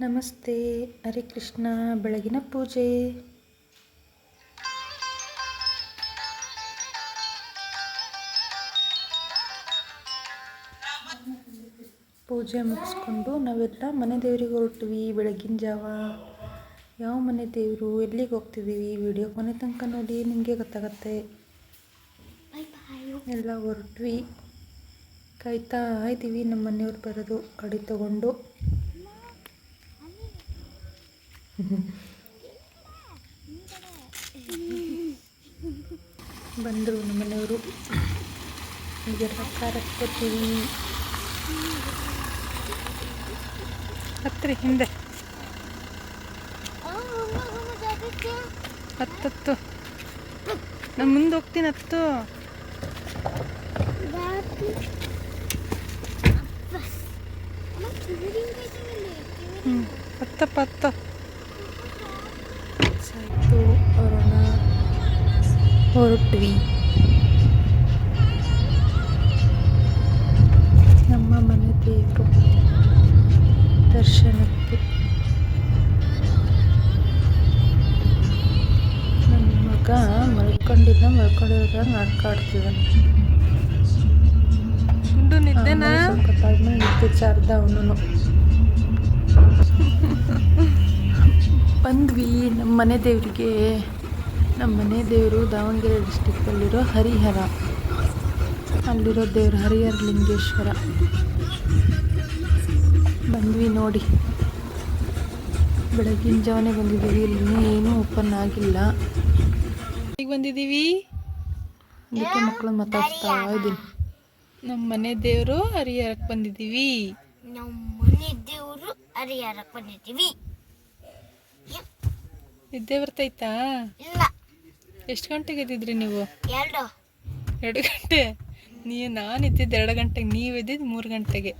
ನಮಸ್ತೆ. ಹರೇ ಕೃಷ್ಣ. ಬೆಳಗಿನ ಪೂಜೆ. ಪೂಜೆ ಮುಗಿಸ್ಕೊಂಡು ನಾವೆಲ್ಲ ಮನೆ ದೇವರಿಗೆ ಹೊರಟ್ವಿ ಬೆಳಗಿನ ಜಾವ. ಯಾವ ಮನೆ ದೇವರು? ಎಲ್ಲಿಗೆ ಹೋಗ್ತಿದ್ದೀವಿ ವಿಡಿಯೋ ಕೊನೆ ತನಕ ನೋಡಿ ನಿಮಗೆ ಗೊತ್ತಾಗತ್ತೆ. ಎಲ್ಲ ಹೊರಟ್ವಿ. ಕಾಯ್ತಾ ಇದ್ದೀವಿ ನಮ್ಮ ಮನೆಯವ್ರು ಬರೋದು. ಗಾಡಿ ತಗೊಂಡು. ಬಂದರು ನಮ್ಮ ಮನೆಯವರು. ಈಗೆಲ್ಲ ಖಾರ ಕೊಡ್ತೀವಿ ಹತ್ತಿರಿ ಹಿಂದೆ. ಹತ್ತತ್ತು. ನಾನು ಮುಂದೆ ಹೋಗ್ತೀನಿ ಹತ್ತು. ಹ್ಞೂ ಹತ್ತಪ್ಪ, ಹತ್ತು. ಸಾಯ್ತು ಹೊರೋಣ ಹೊರಟ್ವಿ. ನಮ್ಮ ಮನೆ ದೇವರು ದರ್ಶನಕ್ಕೆ. ನಮ್ಮ ಮಗ ಮಲ್ಕೊಂಡಿದ್ದ ಮಲ್ಕೊಂಡಿರೋದ್ರಾಗ ಗುಂಡು ನಿದ್ದೆನಾ? ಹೊತ್ತಾದ್ಮೇಲೆ ನಿದ್ದೆ ಚಾರ್ದ ಅವನು ಬಂದ್ವಿ. ನಮ್ಮ ಮನೆ ದೇವರಿಗೆ ನಮ್ಮ ಮನೆ ದೇವರು ದಾವಣಗೆರೆ ಡಿಸ್ಟಿಕ್ಕಲ್ಲಿರೋ ಹರಿಹರ. ಅಲ್ಲಿರೋ ದೇವರು ಹರಿಹರ ಲಿಂಗೇಶ್ವರ. ಬಂದ್ವಿ ನೋಡಿ. ಬೆಳಗಿನ ಜಾವನೆ ಬಂದಿದ್ದೀವಿ. ಇಲ್ಲಿ ಏನೂ ಓಪನ್ ಆಗಿಲ್ಲ. ಈಗ ಬಂದಿದ್ದೀವಿ? ಅದಕ್ಕೆ ಮಕ್ಕಳು ಮಾತಾಡ್ತಾ ಇದ್ದೀನಿ ನಮ್ಮ ಮನೆ ದೇವರು ಹರಿಹರಕ್ಕೆ ಬಂದಿದ್ದೀವಿ. ನಮ್ಮ ಮನೆ ದೇವರು ಹರಿಹರಕ್ಕೆ ಬಂದಿದ್ದೀವಿ. ನಿದ್ದೆ ಬರ್ತೈತಾ? ಇಲ್ಲ. ಎಷ್ಟು ಗಂಟೆಗೆ ಎದ್ದಿದ್ರಿ ನೀವು? ಎರಡು. ಎರಡು ಗಂಟೆ? ನೀ ನಾನು ಇದ್ದಿದ್ದು ಎರಡು ಗಂಟೆಗೆ ನೀವು ಎದ್ದಿದ್ದು ಮೂರು ಗಂಟೆಗೆ.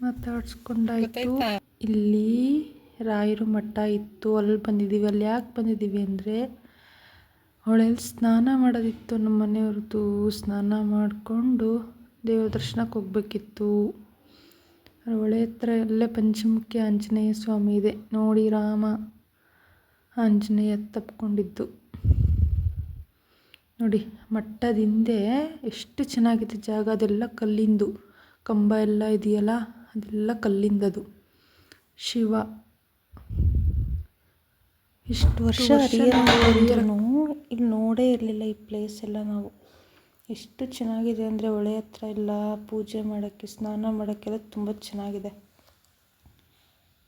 ಮಾತಾಡ್ಸ್ಕೊಂಡಾಯ್ತು. ಇಲ್ಲಿ ರಾಯರು ಮಠ ಇತ್ತು. ಅಲ್ಲಿ ಬಂದಿದ್ದೀವಿ. ಅಲ್ಲಿ ಯಾಕೆ ಬಂದಿದ್ದೀವಿ ಅಂದರೆ ಹೊಳೆಯಲ್ಲಿ ಸ್ನಾನ ಮಾಡೋದಿತ್ತು ನಮ್ಮ ಮನೆಯವ್ರದ್ದು. ಸ್ನಾನ ಮಾಡಿಕೊಂಡು ದೇವ್ರ ದರ್ಶನಕ್ಕೆ ಹೋಗ್ಬೇಕಿತ್ತು. ಹೊಳೆ ಹತ್ರ ಅಲ್ಲೇ ಪಂಚಮುಖಿ ಆಂಜನೇಯ ಸ್ವಾಮಿ ಇದೆ. ನೋಡಿ ರಾಮ. ಆಂಜನೇಯ ತಪ್ಪಿಕೊಂಡಿದ್ದು ನೋಡಿ ಮಟ್ಟದ ಹಿಂದೆ ಎಷ್ಟು ಚೆನ್ನಾಗಿದೆ ಜಾಗ. ಅದೆಲ್ಲ ಕಲ್ಲಿಂದು. ಕಂಬ ಎಲ್ಲ ಇದೆಯಲ್ಲ ಅದೆಲ್ಲ ಕಲ್ಲಿಂದದು. ಶಿವ. ಇಷ್ಟು ವರ್ಷ ಇಲ್ಲಿ ನೋಡೇ ಇರಲಿಲ್ಲ ಈ ಪ್ಲೇಸ್ ಎಲ್ಲ ನಾವು. ಎಷ್ಟು ಚೆನ್ನಾಗಿದೆ ಅಂದರೆ ಹೊಳೆ ಹತ್ರ ಎಲ್ಲ ಪೂಜೆ ಮಾಡೋಕ್ಕೆ, ಸ್ನಾನ ಮಾಡೋಕ್ಕೆಲ್ಲ ತುಂಬ ಚೆನ್ನಾಗಿದೆ.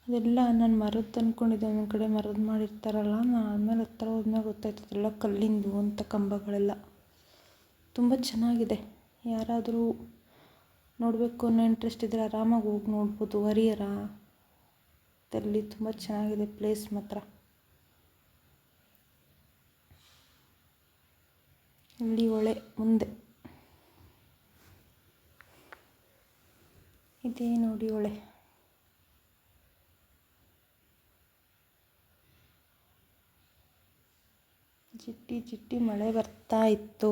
ಅದೆಲ್ಲ ನಾನು ಮರದ ಅಂದ್ಕೊಂಡಿದ್ದೆ ಒಂದೊಂದು ಕಡೆ ಮರದ್ದು ಮಾಡಿರ್ತಾರಲ್ಲ ನಾನು ಆಮೇಲೆ ಹತ್ರ ಹೋದ್ಮೇಲೆ ಗೊತ್ತಾಯ್ತು ಅದೆಲ್ಲ ಕಲ್ಲಿಂದು ಅಂತ ಕಂಬಗಳೆಲ್ಲ. ತುಂಬ ಚೆನ್ನಾಗಿದೆ. ಯಾರಾದರೂ ನೋಡಬೇಕು ಅನ್ನೋ ಇಂಟ್ರೆಸ್ಟ್ ಇದ್ದರೆ ಆರಾಮಾಗಿ ಹೋಗಿ ನೋಡ್ಬೋದು, ಹರಿಹರ. ಅಲ್ಲಿ ತುಂಬ ಚೆನ್ನಾಗಿದೆ ಪ್ಲೇಸ್ ಮಾತ್ರ. ಇಲ್ಲಿ ಹೊಳೆ ಮುಂದೆ. ಇದೇ ನೋಡಿ ಹೊಳೆ ಜಿಟ್ಟಿ ಜಿಟ್ಟಿ ಮಳೆ ಬರ್ತಾ ಇತ್ತು.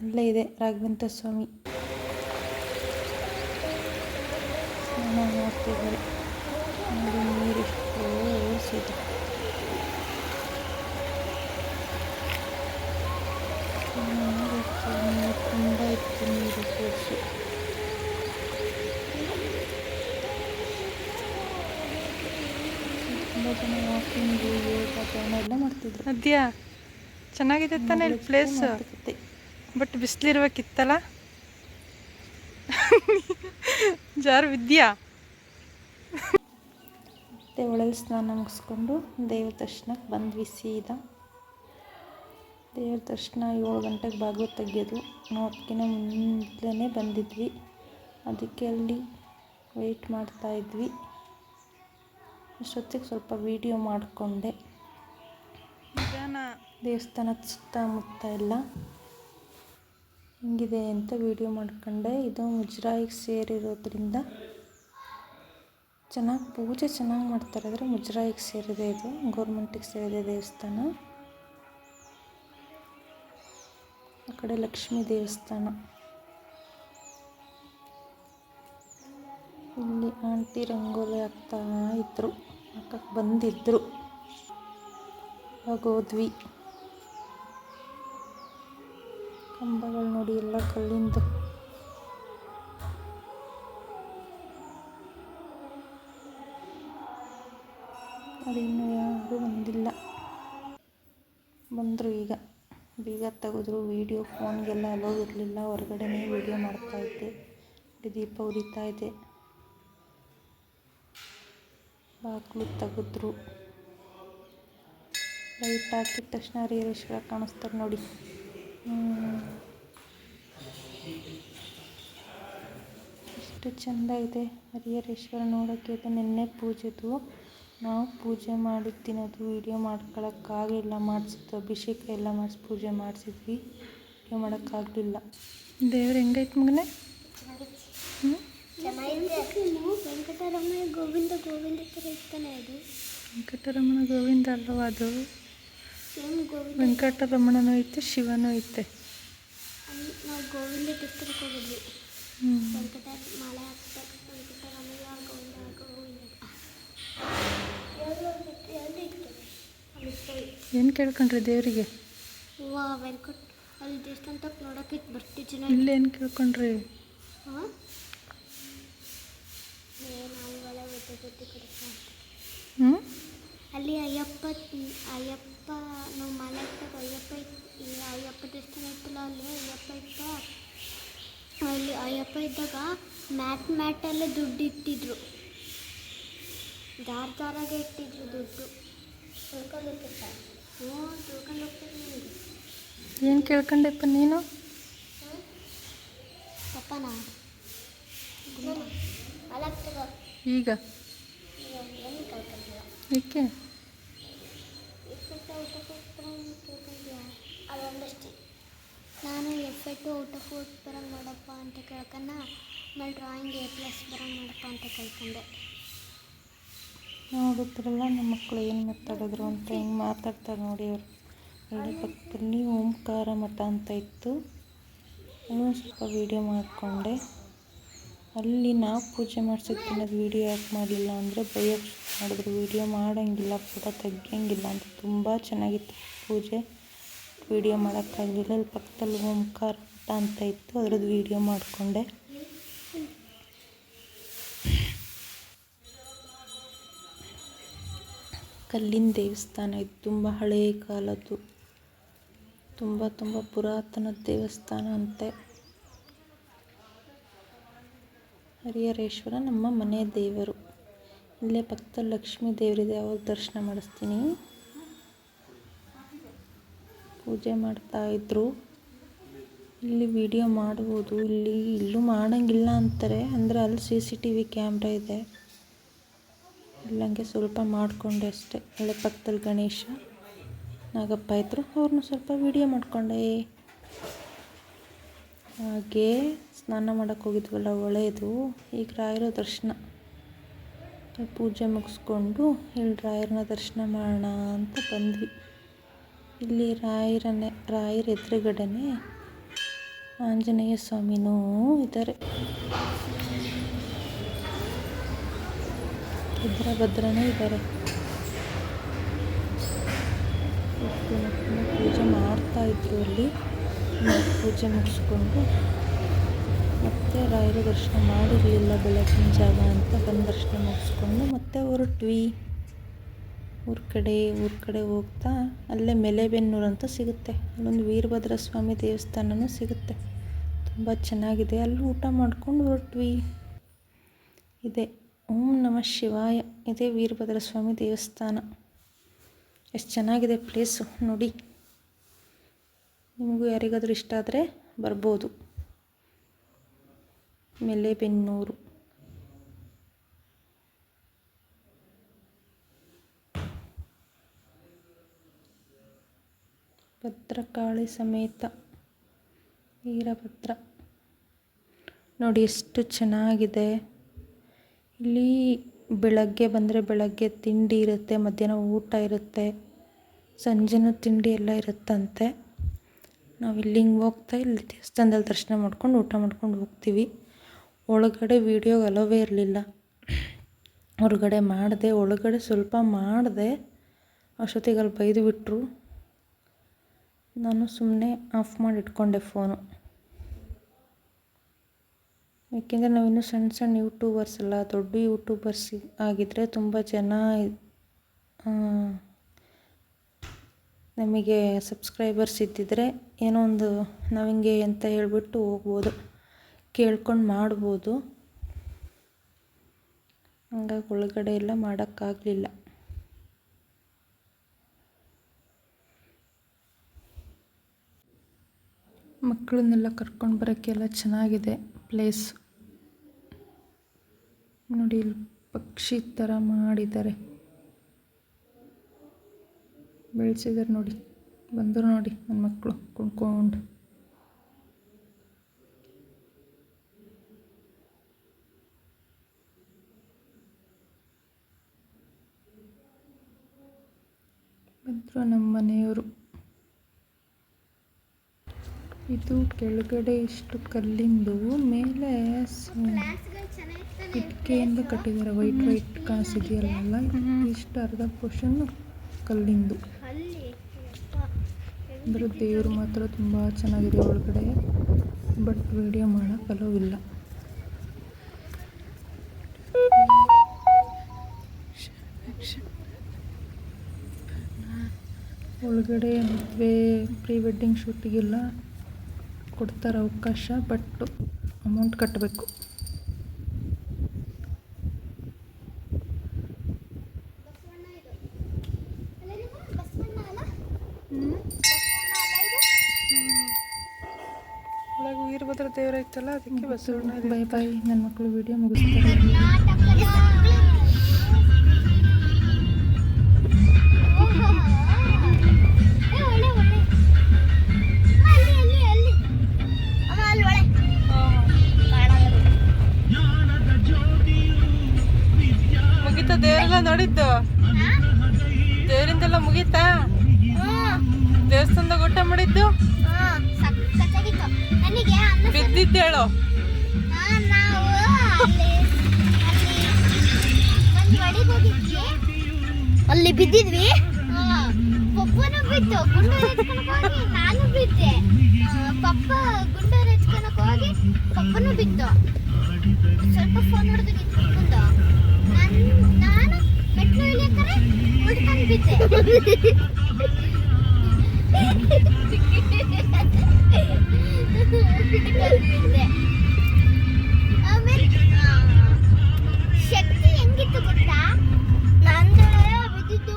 ಅಲ್ಲೇ ಇದೆ ರಾಘವೇಂದ್ರ ಸ್ವಾಮಿ. ಸ್ನಾನ ಜನ ವಾಕಿಂಗು ಯೋಗ ಧ್ಯಾನ ಎಲ್ಲ ಮಾಡ್ತಿದ್ರು. ಅದ್ಯಾ? ಚೆನ್ನಾಗಿದೆ ತಾನೇ ಇಲ್ಲಿ ಪ್ಲೇಸ್ ಬಟ್ ಬಿಸಿಲಿರ್ಬೇಕಿತ್ತಲ್ಲ ಜಾರು ವಿದ್ಯಾ? ಮತ್ತೆ ಒಳಗೆ ಸ್ನಾನ ಮುಗಿಸ್ಕೊಂಡು ದೇವ್ರ ದರ್ಶನಕ್ಕೆ ಬಂದ್ವಿ ಸೀದಾ. ದೇವ್ರ ದರ್ಶನ ಏಳು ಗಂಟೆಗೆ ಬಾಗಿಲು ತೆಗೆಯೋದು ನೋಡ್ಕಿನ ಮುಂದೆ ಮುಂದಲೇ ಬಂದಿದ್ವಿ. ಅದಕ್ಕೆ ಅಲ್ಲಿ ವೆಯ್ಟ್ ಮಾಡ್ತಾಯಿದ್ವಿ ಅಷ್ಟೊತ್ತಿಗೆ ಸ್ವಲ್ಪ ವೀಡಿಯೋ ಮಾಡಿಕೊಂಡೆ. ದೇವಸ್ಥಾನದ ಸುತ್ತಮುತ್ತ ಎಲ್ಲ ಹಿಂಗಿದೆ ಅಂತ ವೀಡಿಯೋ ಮಾಡ್ಕೊಂಡೆ. ಇದು ಮುಜರಾಯಿಗೆ ಸೇರಿರೋದ್ರಿಂದ ಚೆನ್ನಾಗಿ ಪೂಜೆ ಚೆನ್ನಾಗಿ ಮಾಡ್ತಾರೆ. ಅಂದರೆ ಮುಜರಾಯಿಗೆ ಸೇರಿದೆ ಇದು. ಗೌರ್ಮೆಂಟಿಗೆ ಸೇರಿದೆ ದೇವಸ್ಥಾನ. ಆ ಕಡೆ ಲಕ್ಷ್ಮೀ ದೇವಸ್ಥಾನ. ಇಲ್ಲಿ ಆಂಟಿ ರಂಗೋಲಿ ಆಗ್ತಾ ಇದ್ರು. ಹಾಕಕ್ಕೆ ಬಂದಿದ್ರು. ಹೋಗೋದ್ವಿ ಕಂಬಗಳು ನೋಡಿ ಎಲ್ಲ ಕಲ್ಲಿಂದ. ಅದು ಇನ್ನೂ ಯಾರು ಬಂದಿಲ್ಲ. ಬಂದರು ಈಗ. ಬೀಗ ತೆಗೆದ್ರು, ವೀಡಿಯೋ ಫೋನ್ಗೆಲ್ಲ ಅಲೋ ಇರಲಿಲ್ಲ. ಹೊರಗಡೆನೇ ವೀಡಿಯೋ ಮಾಡ್ತಾಯಿದ್ದೆ ದೀಪ ಉರಿತಾ ಇದೆ. ಬಾಗಿಲು ತೆಗೆದ್ರು. ಲೈಟ್ ಹಾಕಿದ ತಕ್ಷಣ ಹರಿಹರೇಶ್ವರ ಕಾಣಿಸ್ತಾರೆ ನೋಡಿ. ಎಷ್ಟು ಚೆಂದ ಇದೆ ಹರಿಹರೇಶ್ವರ ನೋಡೋಕ್ಕೆ ಇದು ನಿನ್ನೆ ಪೂಜೆದು. ನಾವು ಪೂಜೆ ಮಾಡಿದ ತಿನ್ನೋದು ವಿಡಿಯೋ ಮಾಡ್ಕೊಳಕ್ಕಾಗಲಿಲ್ಲ. ಮಾಡಿಸಿದ್ದು ಅಭಿಷೇಕ ಎಲ್ಲ ಮಾಡಿಸಿ ಪೂಜೆ ಮಾಡಿಸಿದ್ವಿ. ವಿಡಿಯೋ ಮಾಡೋಕ್ಕಾಗಲಿಲ್ಲ. ದೇವ್ರು ಹೆಂಗೈತೆ ಮಗನೇ? ಹ್ಞೂ ವೆಂಕಟರಮಣ ಗೋವಿಂದ ಗೋವಿಂದ ಥರ ಇರ್ತಾನೆ ಅದು. ವೆಂಕಟರಮಣ ಗೋವಿಂದ ಅಲ್ಲವಾ ಅದು? ಸೇಮ್ ಗೋವಿಂದ. ವೆಂಕಟರಮಣನೂ ಐತೆ ಶಿವನೂ ಐತೆ ನಾವು ಗೋವಿಂದ ಟಿಸ್ಟರ್ಗೆ ಹೋಗಿದ್ವಿ. ವೆಂಕಟ ಮಾಲೆ ಹಾಕ್ತಾರೆ. ವೆಂಕಟರಮಣ ಗೋವಿಂದ ಗೋವಿಂದ. ಇತ್ತು ಏನು ಕೇಳ್ಕೊಂಡ್ರಿ ದೇವರಿಗೆ? ವಾ ವೆಂಕಟ್ ಅಲ್ಲಿ ದೇವಸ್ಥಾನ ತಕ್ಕ ನೋಡೋಕೆ ಬರ್ತೀವಿ ಇಲ್ಲೇನು ಕೇಳ್ಕೊಂಡ್ರಿ? ಹಾಂ? ಅಲ್ಲಿ ಅಯ್ಯಪ್ಪ ಅಯ್ಯಪ್ಪ ನಾವು ಮನೆ ಹಾಕ್ದಾಗ ಅಯ್ಯಪ್ಪ ಅಯ್ಯಪ್ಪ ದೇವಸ್ಥಾನ ಇತ್ತಲ್ಲ ಅಲ್ಲಿ ಅಯ್ಯಪ್ಪ ಇತ್ತ. ಅಲ್ಲಿ ಅಯ್ಯಪ್ಪ ಇದ್ದಾಗ ಮ್ಯಾಟ್ ಮ್ಯಾಟಲ್ಲೇ ದುಡ್ಡು ಇಟ್ಟಿದ್ರು. ದಾರ ದಾರಾಗೆ ಇಟ್ಟಿದ್ರು ದುಡ್ಡು. ತಿಳ್ಕೊಂಡು ಹೋಗ್ತಿರ್ತಾರೆ ಹ್ಞೂ ತಿಳ್ಕೊಂಡು ಏನು ಕೇಳ್ಕೊಂಡೆಪ್ಪ ನೀನು? ಪಪ್ಪನ ಈಗ ಏಕೆ? ನಾನು ಎಫೆಕ್ಟು ಔಟ್ ಆಫ್ ಔಟ್ ಬರಂಗೆ ಮಾಡಪ್ಪ ಅಂತ ಕೇಳ್ಕನ್ನ ಆಮೇಲೆ ಡ್ರಾಯಿಂಗ್ ಎ ಪ್ಲಸ್ ಬರಂಗೆ ಮಾಡಪ್ಪ ಅಂತ ಕೇಳ್ಕೊಂಡೆ. ನೋಡಿದ್ರಲ್ಲ ನಮ್ಮ ಮಕ್ಕಳು ಏನು ಮಾತಾಡಿದ್ರು ಅಂತ ಹೆಂಗೆ ಮಾತಾಡ್ತಾರೆ ನೋಡಿ ಅವರು. ಇಲ್ಲಿ ಪಕ್ಕದಲ್ಲಿ ಓಂಕಾರ ಮಠ ಅಂತ ಇತ್ತು. ಇನ್ನೂ ಸ್ವಲ್ಪ ವೀಡಿಯೋ ಮಾಡಿಕೊಂಡೆ. ಅಲ್ಲಿ ನಾವು ಪೂಜೆ ಮಾಡಿಸಿದ್ದಿನ ಅದು ವೀಡಿಯೋ ಯಾಕೆ ಮಾಡಲಿಲ್ಲ ಅಂದರೆ ಬೈಯೋಕ್ಕೆ ಶುರು ಮಾಡಿದ್ರು. ವೀಡಿಯೋ ಮಾಡೋಂಗಿಲ್ಲ ಫೋಟೋ ತೆಗಿಯೋಂಗಿಲ್ಲ ಅಂತ ತುಂಬ ಚೆನ್ನಾಗಿತ್ತು ಪೂಜೆ. ವೀಡಿಯೋ ಮಾಡೋಕ್ಕಾಗಲಿಲ್ಲ. ಅಲ್ಲಿ ಪಕ್ಕದಲ್ಲಿ ಓಂಕಾರ ಊಟ ಅಂತ ಇತ್ತು, ಅದ್ರದ್ದು ವೀಡಿಯೋ ಮಾಡಿಕೊಂಡೆ. ಕಲ್ಲಿನ ದೇವಸ್ಥಾನ ಇದು ತುಂಬ ಹಳೆಯ ಕಾಲದ್ದು. ತುಂಬ ತುಂಬ ಪುರಾತನ ದೇವಸ್ಥಾನ ಅಂತೆ. ಹರಿಹರೇಶ್ವರ, ನಮ್ಮ ಮನೆ ದೇವರು. ಇಲ್ಲೇ ಪಕ್ಕದಲ್ಲಿ ಲಕ್ಷ್ಮೀ ದೇವರಿದೆ ಅವಾಗ ದರ್ಶನ ಮಾಡಿಸ್ತೀನಿ. ಪೂಜೆ ಮಾಡ್ತಾ ಇದ್ರು. ಇಲ್ಲಿ ವಿಡಿಯೋ ಮಾಡ್ಬೋದು. ಇಲ್ಲಿ ಇಲ್ಲೂ ಮಾಡೋಂಗಿಲ್ಲ ಅಂತಾರೆ. ಅಂದರೆ ಅಲ್ಲಿ C C T V camera ಇದೆ. ಇಲ್ಲಂಗೆ ಸ್ವಲ್ಪ ಮಾಡಿಕೊಂಡೆ ಅಷ್ಟೇ. ಅಲ್ಲೇ ಪಕ್ಕದಲ್ಲಿ ಗಣೇಶ, ನಾಗಪ್ಪ ಇದ್ದರು ಅವ್ರನ್ನೂ ಸ್ವಲ್ಪ ವಿಡಿಯೋ ಮಾಡಿಕೊಂಡೆ. ಹಾಗೆ ಸ್ನಾನ ಮಾಡೋಕ್ಕೆ ಹೋಗಿದ್ವಲ್ಲ, ಒಳ್ಳೆಯದು. ಈಗ ರಾಯರ ದರ್ಶನ. ಪೂಜೆ ಮುಗಿಸ್ಕೊಂಡು ಇಲ್ಲಿ ರಾಯರನ್ನ ದರ್ಶನ ಮಾಡೋಣ ಅಂತ ಬಂದ್ವಿ. ಇಲ್ಲಿ ರಾಯರನ್ನೇ ರಾಯರ ಎದುರುಗಡೆನೆ ಆಂಜನೇಯ ಸ್ವಾಮಿನೂ ಇದ್ದಾರೆ. ಇದ್ರ ಭದ್ರನೇ ಇದ್ದಾರೆ ಪೂಜೆ ಮಾಡ್ತಾ ಇದ್ರು ಅಲ್ಲಿ. ಪೂಜೆ ಮುಗಿಸ್ಕೊಂಡು ಮತ್ತೆ ರಾಯರ ದರ್ಶನ ಮಾಡಿರಲಿಲ್ಲ ಬೆಳಗಿನ ಜಾಗ ಅಂತ ಬಂದು ದರ್ಶನ ಮುಗಿಸ್ಕೊಂಡು ಮತ್ತೆ ಹೊರಟ್ವಿ. ಊರ ಕಡೆ ಊರ ಕಡೆ ಹೋಗ್ತಾ ಅಲ್ಲೇ ಮೆಲೆಬೆನ್ನೂರು ಅಂತ ಸಿಗುತ್ತೆ. ಅಲ್ಲೊಂದು ವೀರಭದ್ರ ಸ್ವಾಮಿ ದೇವಸ್ಥಾನನೂ ಸಿಗುತ್ತೆ. ತುಂಬ ಚೆನ್ನಾಗಿದೆ. ಅಲ್ಲಿ ಊಟ ಮಾಡ್ಕೊಂಡು ಹೊರಟ್ವಿ. ಇದೆ. ಓಂ ನಮಃ ಶಿವಾಯ. ಇದೇ ವೀರಭದ್ರ ಸ್ವಾಮಿ ದೇವಸ್ಥಾನ. ಎಷ್ಟು ಚೆನ್ನಾಗಿದೆ ಪ್ಲೇಸು ನೋಡಿ. ನಿಮಗೂ ಯಾರಿಗಾದರೂ ಇಷ್ಟ ಆದರೆ ಬರ್ಬೋದು. ಮೆಲೆಬೆನ್ನೂರು ಭದ್ರಕಾಳಿ ಸಮೇತ ವೀರಭದ್ರ. ನೋಡಿ ಎಷ್ಟು ಚೆನ್ನಾಗಿದೆ. ಇಲ್ಲಿ ಬೆಳಗ್ಗೆ ಬಂದರೆ ಬೆಳಗ್ಗೆ ತಿಂಡಿ ಇರುತ್ತೆ, ಮಧ್ಯಾಹ್ನ ಊಟ ಇರುತ್ತೆ, ಸಂಜೆನೂ ತಿಂಡಿ ಎಲ್ಲ ಇರುತ್ತಂತೆ. ನಾವು ಇಲ್ಲಿ ಹಿಂಗೆ ಹೋಗ್ತಾ ಇಲ್ಲಿ ದೇವಸ್ಥಾನದಲ್ಲಿ ದರ್ಶನ ಮಾಡ್ಕೊಂಡು ಊಟ ಮಾಡ್ಕೊಂಡು ಹೋಗ್ತೀವಿ. ಒಳಗಡೆ ವೀಡಿಯೋ ಅಲೋವೇ ಇರಲಿಲ್ಲ. ಹೊರಗಡೆ ಮಾಡಿದೆ, ಒಳಗಡೆ ಸ್ವಲ್ಪ ಮಾಡಿದೆ, ಅಷ್ಟೊತ್ತಿಗೆ ಅಲ್ಲಿ ಬೈದು ಬಿಟ್ಟರು ನಾನು ಸುಮ್ಮನೆ ಆಫ್ ಮಾಡಿ ಇಟ್ಕೊಂಡೆ ಫೋನು ಏಕೆಂದರೆ ನಾವಿನ್ನೂ ಸಣ್ಣ ಸಣ್ಣ ಯೂಟ್ಯೂಬರ್ಸ್ ಅಲ್ಲ, ದೊಡ್ಡ ಯೂಟ್ಯೂಬರ್ಸ್ ಆಗಿದ್ದರೆ ತುಂಬ ಜನ ನಮಗೆ ಸಬ್ಸ್ಕ್ರೈಬರ್ಸ್ ಇದ್ದಿದ್ರೆ ಏನೋ ಒಂದು ನಾವು ಅಂತ ಹೇಳ್ಬಿಟ್ಟು ಹೋಗ್ಬೋದು. ಕೇಳ್ಕೊಂಡು ಮಾಡ್ಬೋದು. ಹಂಗಾಗಿ ಒಳಗಡೆ ಎಲ್ಲ ಮಾಡೋಕ್ಕಾಗಲಿಲ್ಲ. ಮಕ್ಕಳನ್ನೆಲ್ಲ ಕರ್ಕೊಂಡು ಬರೋಕ್ಕೆಲ್ಲ ಚೆನ್ನಾಗಿದೆ ಪ್ಲೇಸ್ ನೋಡಿ ಇಲ್ಲಿ ಪಕ್ಷಿ ಥರ ಮಾಡಿದ್ದಾರೆ. ಬೆಳೆಸಿದ್ದಾರೆ ನೋಡಿ. ಬಂದರು ನೋಡಿ ನನ್ನ ಮಕ್ಕಳು ಕುಣ್ಕೊಂಡು. ಬಂದರು ನಮ್ಮ ಮನೆಯವರು. ಇದು ಕೆಳಗಡೆ ಇಷ್ಟು ಕಲ್ಲಿಂದು, ಮೇಲೆ ಇಟ್ಕೆಯಿಂದ ಕಟ್ಟಿದ್ದಾರೆ. ವೈಟ್ ವೈಟ್ ಕಾಣಿಸಿದೆಯಲ್ಲ ಇಷ್ಟು ಅರ್ಧ ಪೋರ್ಷನ್ನು ಕಲ್ಲಿಂದು. ಅಂದರೆ ದೇವರು ಮಾತ್ರ ತುಂಬ ಚೆನ್ನಾಗಿದೆ ಒಳಗಡೆ. ಬಟ್ ವಿಡಿಯೋ ಮಾಡೋಕ್ಕೆ ಅಲೋ ಇಲ್ಲ. ಒಳಗಡೆ ಮದುವೆ, ಪ್ರೀ ವೆಡ್ಡಿಂಗ್ ಶೂಟಿಗೆಲ್ಲ ಕೊಡ್ತಾರೆ ಅವಕಾಶ ಬಟ್ ಅಮೌಂಟ್ ಕಟ್ಟಬೇಕು ಬಸವಣ್ಣ ಇದು ಅಲ್ಲ ನಿಮ್ಮ ಬಸವಣ್ಣ ಅಲ್ಲ ಬಸವಣ್ಣ ಅಲ್ಲ ಇದು ವೀರಭದ್ರ ದೇವರ ಇತ್ತಲ್ಲ ಅದಕ್ಕೆ ಬಸವಣ್ಣ ಬೈ ಬಾಯ್ ಬಾಯ್ ನನ್ನ ಮಕ್ಕಳು ವಿಡಿಯೋ ಮುಗಿಸ್ತಾರೆ. ಮುಗೀತಾ? ದೇವರೆಲ್ಲ ನೋಡಿದ್ದು? ದೇವರಿಂದೆಲ್ಲ ಮುಗೀತಾ? ದೇವಸ್ಥಾನದಾಗ ಊಟ ಮಾಡಿದ್ದು? ಬಿದ್ದಿದ್ದೇಳು ಹಾ, ನಾವು ಅಲ್ಲಿ ಬಿದ್ದಿದ್ವಿ? ಪಪ್ಪನು ಬಿದ್ದ ಗುಂಡು ಹೋಗಿ ನಾನು ಬಿದ್ದೆ. ಪಪ್ಪ ಗುಂಡು ಹಚ್ಕೊಳಕ್ ಹೋಗಿ ಪಪ್ಪನು ಬಿದ್ದು ಸ್ವಲ್ಪ ಫೋನ್ ಹೊಡೆದು ನಾನು ನಾನು ಮೆಟ್ಲು ಇಳಿಯಕ್ಕರೆ ಉಳ್ಕೊಂಡು ಬಿದ್ದೆ. ಶಕ್ತಿ ಹೆಂಗಿತ್ತು ಗೊತ್ತಾ ನಂದೊಳಗೆ ಬಿದ್ದಿದ್ದು